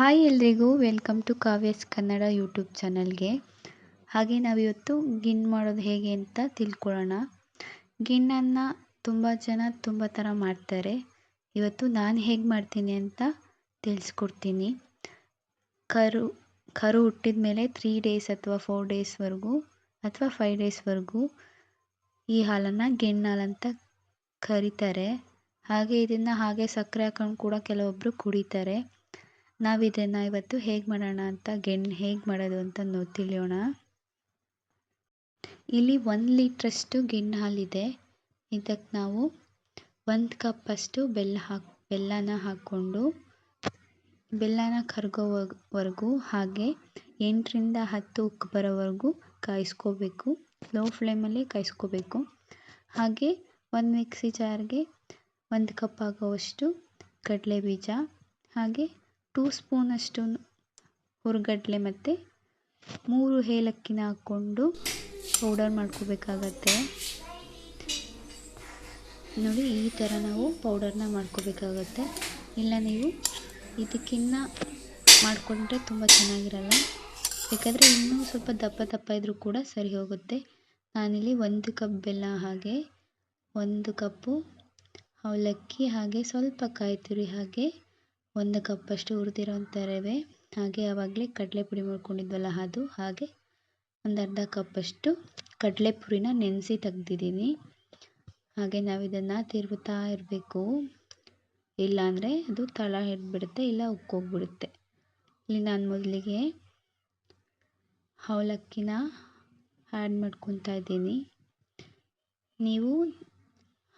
Hi ಎಲ್ರಿಗೂ, welcome to Kavya's Kannada YouTube ಚಾನಲ್ಗೆ. ಹಾಗೆ ನಾವಿವತ್ತು ಗಿಣ್ಣು ಮಾಡೋದು ಹೇಗೆ ಅಂತ ತಿಳ್ಕೊಳ್ಳೋಣ. ಗಿಣ್ಣನ್ನು ತುಂಬ ಜನ ತುಂಬ ಥರ ಮಾಡ್ತಾರೆ. ಇವತ್ತು ನಾನು ಹೇಗೆ ಮಾಡ್ತೀನಿ ಅಂತ ತಿಳಿಸ್ಕೊಡ್ತೀನಿ. ಕರು ಕರು ಹುಟ್ಟಿದ ಮೇಲೆ ತ್ರೀ ಡೇಸ್ ಅಥವಾ ಫೋರ್ ಡೇಸ್ವರೆಗೂ ಅಥವಾ ಫೈವ್ ಡೇಸ್ವರೆಗೂ ಈ ಹಾಲನ್ನು ಗಿಣ್ಣು ಹಾಲು ಅಂತ ಕರೀತಾರೆ. ಹಾಗೆ ಇದನ್ನು ಹಾಗೆ ಸಕ್ಕರೆ ಹಾಕೊಂಡು ಕೂಡ ಕೆಲವೊಬ್ಬರು ಕುಡಿತಾರೆ. ನಾವು ಇದನ್ನು ಇವತ್ತು ಹೇಗೆ ಮಾಡೋಣ ಅಂತ ಗೆಣ್ ಹೇಗೆ ಮಾಡೋದು ಅಂತ ನೋ ತಿಳಿಯೋಣ ಇಲ್ಲಿ ಒಂದು ಲೀಟ್ರಷ್ಟು ಗಿಣ್ಣು ಹಾಲಿದೆ. ಇದಕ್ಕೆ ನಾವು ಒಂದು ಕಪ್ಪಷ್ಟು ಬೆಲ್ಲ ಹಾಕಿ, ಬೆಲ್ಲನ ಹಾಕ್ಕೊಂಡು, ಬೆಲ್ಲನ ಕರಗೋವರೆಗೂ ಹಾಗೆ ಎಂಟರಿಂದ ಹತ್ತು ಉಕ್ಕು ಬರೋವರೆಗೂ ಕಾಯಿಸ್ಕೋಬೇಕು. ಲೋ ಫ್ಲೇಮಲ್ಲಿ ಕಾಯಿಸ್ಕೋಬೇಕು. ಹಾಗೆ ಒಂದು ಮಿಕ್ಸಿ ಜಾರ್ಗೆ ಒಂದು ಕಪ್ ಆಗೋವಷ್ಟು ಕಡಲೆ ಬೀಜ ಹಾಗೆ ಟೂ ಸ್ಪೂನಷ್ಟು ಹುರ್ಗಡ್ಲೆ ಮತ್ತು ಮೂರು ಏಲಕ್ಕಿನ ಹಾಕ್ಕೊಂಡು ಪೌಡರ್ ಮಾಡ್ಕೋಬೇಕಾಗತ್ತೆ. ನೋಡಿ, ಈ ಥರ ನಾವು ಪೌಡರ್ನ ಮಾಡ್ಕೋಬೇಕಾಗತ್ತೆ. ಇಲ್ಲ ನೀವು ಇದಕ್ಕಿನ್ನ ಮಾಡಿಕೊಂಡ್ರೆ ತುಂಬ ಚೆನ್ನಾಗಿರಲ್ಲ. ಬೇಕಾದರೆ ಇನ್ನೂ ಸ್ವಲ್ಪ ದಪ್ಪ ದಪ್ಪ ಇದ್ದರೂ ಕೂಡ ಸರಿ ಹೋಗುತ್ತೆ. ನಾನಿಲ್ಲಿ ಒಂದು ಕಪ್ ಬೆಲ್ಲ ಹಾಗೆ, ಒಂದು ಕಪ್ಪು ಅವಲಕ್ಕಿ ಹಾಗೆ ಸ್ವಲ್ಪ ಕಾಯಿ ತುರಿ ಹಾಗೆ ಒಂದು ಕಪ್ಪಷ್ಟು ಹುರಿದಿರೋಂಥ ರವೆ ಹಾಗೆ ಆವಾಗಲೇ ಕಡಲೆ ಪುಡಿ ಮಾಡ್ಕೊಂಡಿದ್ವಲ್ಲ ಅದು. ಹಾಗೆ ಒಂದು ಅರ್ಧ ಕಪ್ಪಷ್ಟು ಕಡಲೆ ಪುರಿನ ನೆನೆಸಿ ತೆಗ್ದಿದ್ದೀನಿ. ಹಾಗೆ ನಾವು ಇದನ್ನು ತಿರುಗುತ್ತಾ ಇರಬೇಕು. ಇಲ್ಲಾಂದರೆ ಅದು ತಳ ಹಿಡಿದ್ಬಿಡುತ್ತೆ ಇಲ್ಲ ಉಕ್ಕೋಗ್ಬಿಡುತ್ತೆ ಇಲ್ಲಿ ನಾನು ಮೊದಲಿಗೆ ಅವಲಕ್ಕಿನ ಆ್ಯಡ್ ಮಾಡ್ಕೊತಾ ಇದ್ದೀನಿ. ನೀವು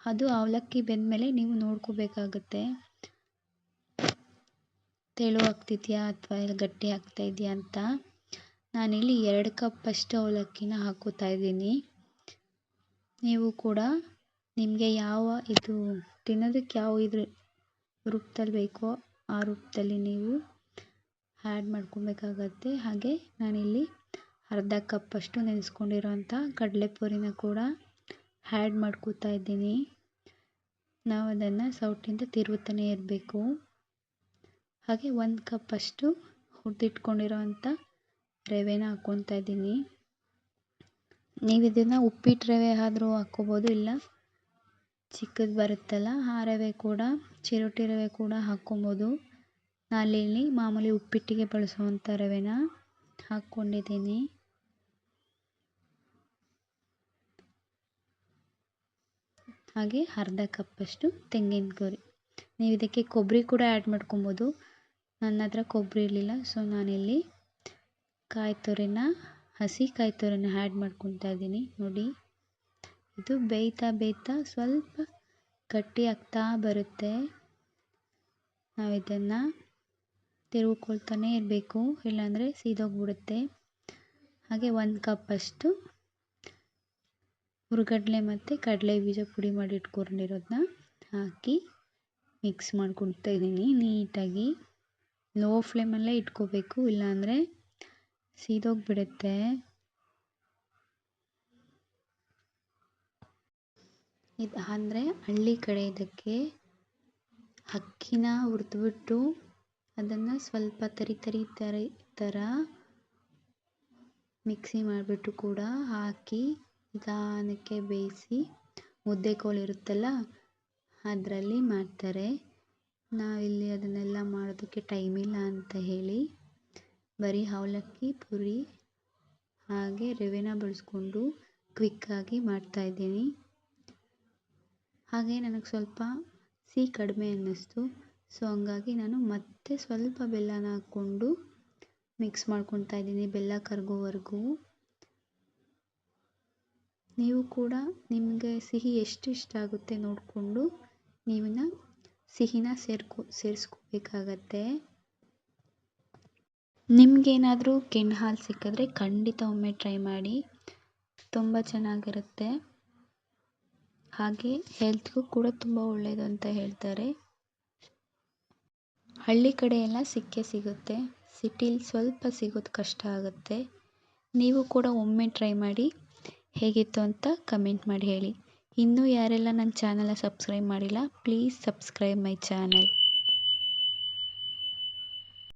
ಅದು ಅವಲಕ್ಕಿ ಬೆಂದಮೇಲೆ ನೀವು ನೋಡ್ಕೋಬೇಕಾಗತ್ತೆ. ತೆಳು ಆಗ್ತಿದೆಯಾ ಅಥವಾ ಗಟ್ಟಿ ಆಗ್ತಾ ಇದೆಯಾ ಅಂತ ನಾನಿಲ್ಲಿ ಎರಡು ಕಪ್ಪಷ್ಟು ಅವಲಕ್ಕಿನ ಹಾಕೋತಾ ಇದ್ದೀನಿ. ನೀವು ಕೂಡ ನಿಮಗೆ ಯಾವ ಇದು ತಿನ್ನೋದಕ್ಕೆ ಯಾವ ಇದ್ರ ರೂಪದಲ್ಲಿ ಬೇಕೋ ಆ ರೂಪದಲ್ಲಿ ನೀವು ಆ್ಯಡ್ ಮಾಡ್ಕೊಬೇಕಾಗತ್ತೆ. ಹಾಗೆ ನಾನಿಲ್ಲಿ ಅರ್ಧ ಕಪ್ ಅಷ್ಟು ನೆನೆಸ್ಕೊಂಡಿರೋಂಥ ಕಡಲೆಪುರಿನ ಕೂಡ ಆ್ಯಡ್ ಮಾಡ್ಕೋತಾ ಇದ್ದೀನಿ. ನಾವು ಅದನ್ನು ಸೌಟಿಂದ ತಿರುವುತ್ತಲೇ ಇರಬೇಕು. ಹಾಗೆ ಒಂದು ಕಪ್ಪಷ್ಟು ಹುರಿದಿಟ್ಕೊಂಡಿರೋಂಥ ರವೆನ ಹಾಕ್ಕೊತಾ ಇದ್ದೀನಿ. ನೀವು ಇದನ್ನು ಉಪ್ಪಿಟ್ಟು ರವೆ ಆದರೂ ಹಾಕ್ಕೊಬೋದು, ಇಲ್ಲ ಚಿಕ್ಕದು ಬರುತ್ತಲ್ಲ ಆ ರವೆ ಕೂಡ, ಚಿರೋಟಿ ರವೆ ಕೂಡ ಹಾಕ್ಕೊಬೋದು. ನಾನಿಲ್ಲಿ ಮಾಮೂಲಿ ಉಪ್ಪಿಟ್ಟಿಗೆ ಬಳಸುವಂಥ ರವೆನ ಹಾಕ್ಕೊಂಡಿದ್ದೀನಿ. ಹಾಗೆ ಅರ್ಧ ಕಪ್ಪಷ್ಟು ತೆಂಗಿನ ತುರಿ ನೀವು ಇದಕ್ಕೆ ಕೊಬ್ಬರಿ ಕೂಡ ಆ್ಯಡ್ ಮಾಡ್ಕೊಬೋದು. ನನ್ನ ಹತ್ರ ಕೊಬ್ಬರಿ ಇರಲಿಲ್ಲ ಸೊ ನಾನಿಲ್ಲಿ ಕಾಯಿ ತುರಿನ ಹಸಿ ಕಾಯಿ ತುರಿನ ಆ್ಯಡ್ ಮಾಡ್ಕೊತಾ ಇದ್ದೀನಿ. ನೋಡಿ, ಇದು ಬೇಯ್ತಾ ಬೇಯ್ತಾ ಸ್ವಲ್ಪ ಗಟ್ಟಿ ಆಗ್ತಾ ಬರುತ್ತೆ. ನಾವು ಇದನ್ನು ತಿರುಗಿಕೊಳ್ತಾನೆ ಇರಬೇಕು, ಇಲ್ಲಾಂದರೆ ಸೀದೋಗ್ಬಿಡುತ್ತೆ. ಹಾಗೆ ಒಂದು ಕಪ್ಪಷ್ಟು ಹುರ್ಗಡ್ಲೆ ಮತ್ತು ಕಡಲೆ ಬೀಜ ಪುಡಿ ಮಾಡಿ ಇಟ್ಕೊಂಡಿರೋದನ್ನ ಹಾಕಿ ಮಿಕ್ಸ್ ಮಾಡ್ಕೊಳ್ತಾ ಇದ್ದೀನಿ ನೀಟಾಗಿ. ಲೋ ಫ್ಲೇಮಲ್ಲೇ ಇಟ್ಕೋಬೇಕು, ಇಲ್ಲಾಂದರೆ ಸೀದೋಗಿಬಿಡುತ್ತೆ. ಇದು ಅಂದರೆ ಹಳ್ಳಿ ಕಡೆ ಇದಕ್ಕೆ ಅಕ್ಕಿನ ಹುರಿದ್ಬಿಟ್ಟು ಅದನ್ನು ಸ್ವಲ್ಪ ತರಿ ತರಿ ತರಿ ಥರ ಮಿಕ್ಸಿ ಮಾಡಿಬಿಟ್ಟು ಕೂಡ ಹಾಕಿ ನಿಧಾನಕ್ಕೆ ಬೇಯಿಸಿ ಮುದ್ದೆ ಕೋಲು ಇರುತ್ತಲ್ಲ, ಅದರಲ್ಲಿ ಮಾಡ್ತಾರೆ. ನಾವಿಲ್ಲಿ ಅದನ್ನೆಲ್ಲ ಮಾಡೋದಕ್ಕೆ ಟೈಮ್ ಇಲ್ಲ ಅಂತ ಹೇಳಿ, ಬರೀ ಅವಲಕ್ಕಿ, ಪುರಿ, ಹಾಗೆ ರವೆನ ಬಳಸ್ಕೊಂಡು ಕ್ವಿಕ್ಕಾಗಿ ಮಾಡ್ತಾಯಿದ್ದೀನಿ ಹಾಗೆ ನನಗೆ ಸ್ವಲ್ಪ ಸಿಹಿ ಕಡಿಮೆ ಅನ್ನಿಸ್ತು. ಸೊ ಹಂಗಾಗಿ ನಾನು ಮತ್ತೆ ಸ್ವಲ್ಪ ಬೆಲ್ಲನ ಹಾಕ್ಕೊಂಡು ಮಿಕ್ಸ್ ಮಾಡ್ಕೊತಾ ಇದ್ದೀನಿ ಬೆಲ್ಲ ಕರಗೋವರೆಗೂ. ನೀವು ಕೂಡ ನಿಮಗೆ ಸಿಹಿ ಎಷ್ಟು ಇಷ್ಟ ಆಗುತ್ತೆ ನೋಡಿಕೊಂಡು ನೀವನ್ನ ಸಿಹಿನ ಸೇರ್ಕೊ, ಸೇರಿಸ್ಕೋಬೇಕಾಗತ್ತೆ. ನಿಮಗೇನಾದರೂ ಕೆಣ್ಣು ಹಾಲು ಸಿಕ್ಕಿದ್ರೆ ಖಂಡಿತ ಒಮ್ಮೆ ಟ್ರೈ ಮಾಡಿ. ತುಂಬ ಚೆನ್ನಾಗಿರುತ್ತೆ. ಹಾಗೆ ಹೆಲ್ತ್ಗೂ ಕೂಡ ತುಂಬ ಒಳ್ಳೆಯದು ಅಂತ ಹೇಳ್ತಾರೆ. ಹಳ್ಳಿ ಕಡೆ ಎಲ್ಲ ಸಿಕ್ಕೇ ಸಿಗುತ್ತೆ. ಸಿಟಿಲಿ ಸ್ವಲ್ಪ ಸಿಗೋದು ಕಷ್ಟ ಆಗುತ್ತೆ. ನೀವು ಕೂಡ ಒಮ್ಮೆ ಟ್ರೈ ಮಾಡಿ ಹೇಗಿತ್ತು ಅಂತ ಕಮೆಂಟ್ ಮಾಡಿ ಹೇಳಿ. ಇನ್ನೂ ಯಾರೆಲ್ಲ ನನ್ನ ಚಾನಲ್ನ ಸಬ್ಸ್ಕ್ರೈಬ್ ಮಾಡಿಲ್ಲ ಪ್ಲೀಸ್ ಸಬ್ಸ್ಕ್ರೈಬ್ ಮೈ ಚಾನಲ್